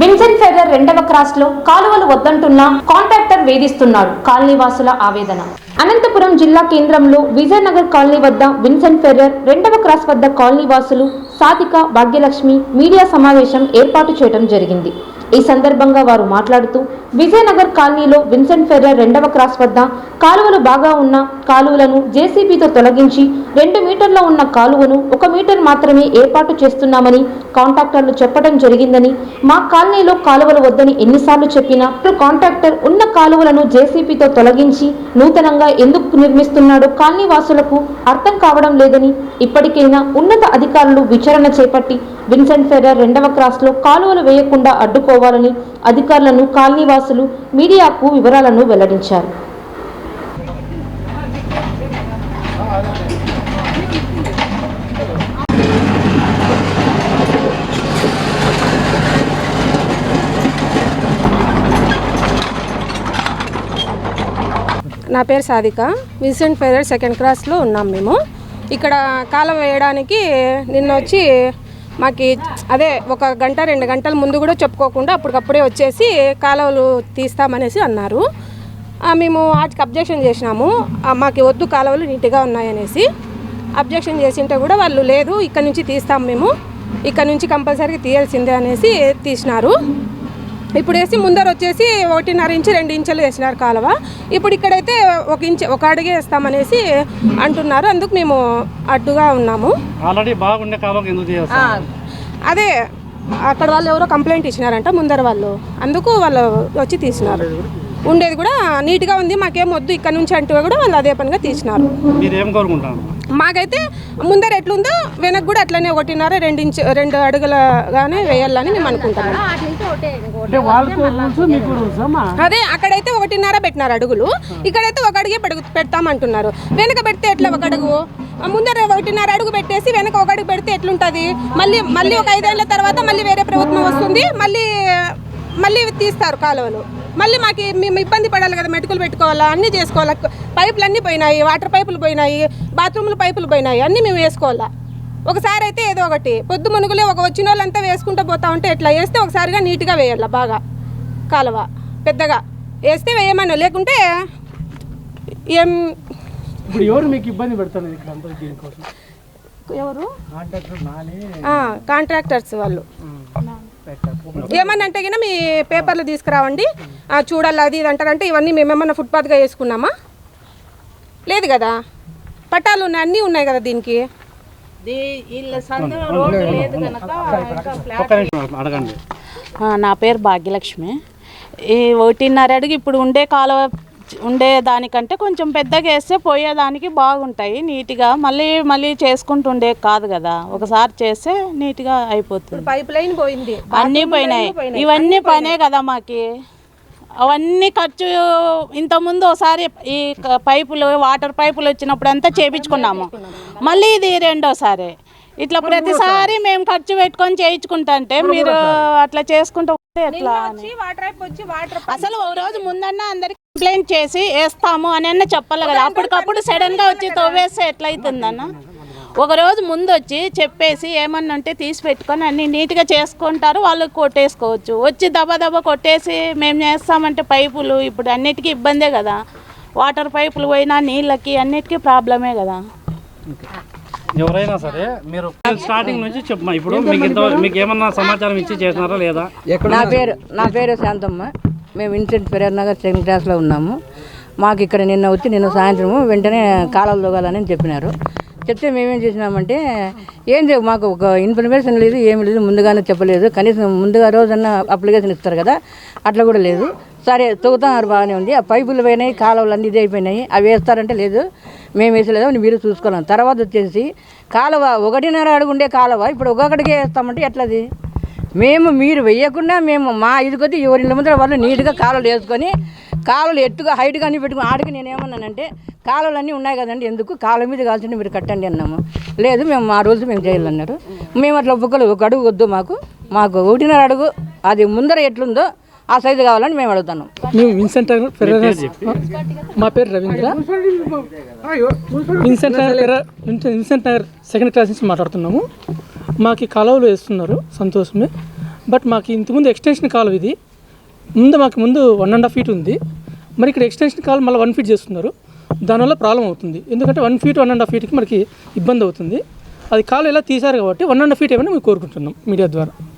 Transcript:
Vincent Ferrer రెండవ క్రాస్లో కాలువలు వద్దంటున్న contractor వేధిస్తున్నాడు కాలనీవాసుల ఆవేదన. అనంతపురం జిల్లా కేంద్రంలో విజయనగర్ కాలనీ వద్ద విన్సెంట్ ఫెర్రర్ రెండవ క్రాస్ వద్ద కాలనీవాసులు సాధిక భాగ్యలక్ష్మి మీడియా సమావేశం ఏర్పాటు చేయడం జరిగింది. ఈ సందర్భంగా వారు మాట్లాడుతూ విజయనగర్ కాలనీలో విన్సెంట్ ఫెర్రర్ రెండవ క్రాస్ వద్ద కాలువలు బాగా ఉన్న కాలువలను జేసీబీతో తొలగించి రెండు మీటర్ల ఉన్న కాలువను ఒక మీటర్ మాత్రమే ఏర్పాటు చేస్తున్నామని కాంట్రాక్టర్లు చెప్పడం జరిగిందని మా కాలనీలో కాలువలు వద్దని ఎన్నిసార్లు చెప్పినా ఇప్పుడు కాంట్రాక్టర్ ఉన్న కాలువలను జేసీబీతో తొలగించి నూతనంగా ఎందుకు నిర్మిస్తున్నాడో కాలనీ వాసులకు అర్థం కావడం లేదని ఇప్పటికైనా ఉన్నత అధికారులు విచారణ చేపట్టి విన్సెంట్ ఫెర్రర్ రెండవ క్రాస్లో కాలువలు వేయకుండా అడ్డుకో అడ్డుకోవాలని అధికారులను కాలనీవాసులు మీడియాకు వివరాలను వెల్లడించారు. నా పేరు సాధిక. విన్సెంట్ ఫెరర్ సెకండ్ క్లాస్లో ఉన్నాం మేము. ఇక్కడ కాలం వేయడానికి నిన్న వచ్చి మాకు అదే ఒక గంట రెండు గంటల ముందు కూడా చెప్పుకోకుండా అప్పటికప్పుడే వచ్చేసి కాలువలు తీస్తామనేసి అన్నారు. మేము వాటికి అబ్జెక్షన్ చేసినాము. మాకు వద్దు కాలువలు నీట్గా ఉన్నాయనేసి. అబ్జెక్షన్ చేసింటే కూడా వాళ్ళు లేదు ఇక్కడ నుంచి తీస్తాం మేము. ఇక్కడ నుంచి కంపల్సరీగా తీయాల్సిందే అనేసి తీసినారు. ఇప్పుడు వేసి ముందర వచ్చేసి ఒకటిన్నర ఇంచు రెండు ఇంచులు వేసినారు కాలువ. ఇప్పుడు ఇక్కడైతే ఒక ఇంచు ఒక అడుగే వేస్తామనేసి అంటున్నారు. అందుకు మేము అడ్డుగా ఉన్నాము. ఆల్రెడీ బాగుండే అదే అక్కడ వాళ్ళు ఎవరో కంప్లైంట్ ఇచ్చినారంట ముందర వాళ్ళు. అందుకు వాళ్ళు వచ్చి తీసినారు. ఉండేది కూడా నీట్గా ఉంది మాకేం వద్దు ఇక్కడ నుంచి అంటూ కూడా వాళ్ళు అదే పనిగా తీసినారు. మీరు ఏం కోరుకుంటారు మాకైతే ముందర ఎట్లుందో వెనక కూడా అట్లనే ఒకటిన్నర రెండు ఇంచు రెండు అడుగులగానే వేయాలని మేము అనుకుంటున్నాం. అదే అక్కడైతే ఒకటిన్నర పెట్టినారు అడుగులు. ఇక్కడైతే ఒక అడిగే పెడతామంటున్నారు. వెనక పెడితే ఎట్లా ఒక అడుగు? ముందర ఒకటిన్నర అడుగు పెట్టేసి వెనక ఒక అడుగు పెడితే ఎట్లుంటుంది? మళ్ళీ మళ్ళీ ఒక ఐదేళ్ళ తర్వాత మళ్ళీ వేరే ప్రభుత్వం వస్తుంది మళ్ళీ మళ్ళీ తీస్తారు కాలువలు. మళ్ళీ మాకు మేము ఇబ్బంది పడాలి కదా మెటుకులు పెట్టుకోవాలా అన్నీ చేసుకోవాలా. పైపులు అన్నీ పోయినాయి వాటర్ పైపులు పోయినాయి బాత్రూములు పైపులు పోయినాయి అన్నీ మేము వేసుకోవాలా. ఒకసారి అయితే ఏదో ఒకటి పొద్దు మునుగులే ఒక వచ్చిన వాళ్ళంతా వేసుకుంటూ పోతా ఉంటే ఎట్లా? వేస్తే ఒకసారిగా నీట్గా వేయాలి బాగా? కాలువ పెద్దగా. వేస్తే వేయమన్నా లేకుంటే ఏం? ఇప్పుడు ఎవరు మీకు ఇబ్బంది పెడతారు ఎవరు? కాంట్రాక్టర్స్ వాళ్ళు. ఏమన్నా అంటే గిన మీ పేపర్లు తీసుకురావండి. చూడాలి అది ఇది అంటారంటే ఇవన్నీ మేమేమన్నా ఫుట్పాత్గా వేసుకున్నామా? లేదు కదా? పట్టాలు ఉన్నాయి అన్నీ ఉన్నాయి కదా దీనికి? నా పేరు భాగ్యలక్ష్మి. ఈ ఒకటిన్నర అడుగు ఇప్పుడు ఉండే కాలువ ఉండే దానికంటే కొంచెం పెద్దగా వేస్తే పోయేదానికి బాగుంటాయి నీట్గా. మళ్ళీ మళ్ళీ చేసుకుంటుండే కాదు కదా. ఒకసారి చేస్తే నీట్గా అయిపోతుంది. పైప్ లైన్ పోయింది. అన్నీ పోయినాయి. ఇవన్నీ పనే కదా మాకి. అవన్నీ ఖర్చు ఇంతకుముందు ఒకసారి ఈ పైపులు వాటర్ పైపులు వచ్చినప్పుడు అంతా చేపించుకున్నాము. మళ్ళీ ఇది రెండోసారి. ఇట్లా ప్రతిసారి మేము ఖర్చు పెట్టుకొని చేయించుకుంటుంటే మీరు అట్లా చేసుకుంటూ ఎట్లా అసలు ఒక రోజు ముందన్న అందరికి కంప్లైంట్ చేసి వేస్తాము అని అన్న చెప్పాలి కదా. అప్పటికప్పుడు సడన్గా వచ్చి తవ్వేస్తే ఎట్లయితుందన్న? ఒక రోజు ముందు వచ్చి చెప్పేసి ఏమన్నా ఉంటే తీసి పెట్టుకొని అన్ని నీట్గా చేసుకుంటారు వాళ్ళు కొట్టేసుకోవచ్చు. వచ్చి దబా దబా కొట్టేసి మేము చేస్తామంటే పైపులు ఇప్పుడు అన్నిటికీ ఇబ్బందే కదా. వాటర్ పైపులు పోయినా నీళ్ళకి అన్నిటికీ ప్రాబ్లమే కదా. ఎవరైనా సరే మీరు స్టార్టింగ్ నుంచి చెప్పమా? ఇప్పుడు మీకు ఏమన్నా సమాచారం ఇచ్చి చేసినారా లేదా? నా పేరు నా పేరు శాంతమ్మ. మేము ఇన్సెంట్ పెరేర్ నగర్ సెకండ్ క్లాస్లో ఉన్నాము. మాకు ఇక్కడ నిన్న వచ్చి నిన్న సాయంత్రము వెంటనే కాలాలు తోగాలని చెప్పినారు. చెప్తే మేమేం చేసినామంటే ఏం చేయవు మాకు ఒక ఇన్ఫర్మేషన్ లేదు ఏమి లేదు ముందుగానే చెప్పలేదు. కనీసం ముందుగా రోజన్నా అప్లికేషన్ ఇస్తారు కదా అట్లా కూడా లేదు. సరే తొగుతున్నారు బాగానే ఉంది. ఆ పైపులు పోయినాయి కాలువలు అన్నీ ఇది అయిపోయినాయి. అవి వేస్తారంటే లేదు మేము వేసలేదు మీరు చూసుకున్నాం తర్వాత వచ్చేసి కాలువ ఒకటిన్నర అడుగుండే కాలువ ఇప్పుడు ఒక్కొక్కడికే వేస్తామంటే ఎట్లది? మేము మీరు వెయ్యకుండా మేము మా ఇది కొద్ది ఎవరి ఇళ్ళ ముందర వాళ్ళు నీట్గా కాలువలు వేసుకొని కాలువలు ఎత్తుగా హైట్గా అన్ని పెట్టుకుని ఆడికి నేను ఏమన్నానంటే కాలువలు అన్నీ ఉన్నాయి కదండి ఎందుకు? కాలువ మీద కాల్చండి మీరు కట్టండి అన్నాము. లేదు మేము మా రూల్స్ మేము చేయాలన్నారు మేము అట్లా ఒక్కొక్కరు ఒక అడుగు వద్దు మాకు. మాకు ఒకటిన్నర అడుగు అది ముందర ఎట్లుందో ఆ సైజు కావాలని మేము అడుగుతున్నాం. మేము విన్సెంట్ మా పేరు Ravindra. Vincent Nagar Ferrer Vincent Nagar second class నుంచి మాట్లాడుతున్నాము. మాకు ఈ కాలువలు వేస్తున్నారు సంతోషమే. బట్ మాకు ఇంతకుముందు ఎక్స్టెన్షన్ కాలువ ఇది. ముందు మాకు ముందు వన్ అండ్ హాఫ్ ఫీట్ ఉంది. మరి ఇక్కడ ఎక్స్టెన్షన్ కాలువ మళ్ళీ వన్ ఫీట్ చేస్తున్నారు. దానివల్ల ప్రాబ్లం అవుతుంది. ఎందుకంటే one feet one and half ఫీట్కి మనకి ఇబ్బంది అవుతుంది. అది కాలువ ఎలా తీశారు కాబట్టి వన్ అండ్ హాఫ్ ఫీట్ ఏమైనా మేము కోరుకుంటున్నాం మీడియా ద్వారా.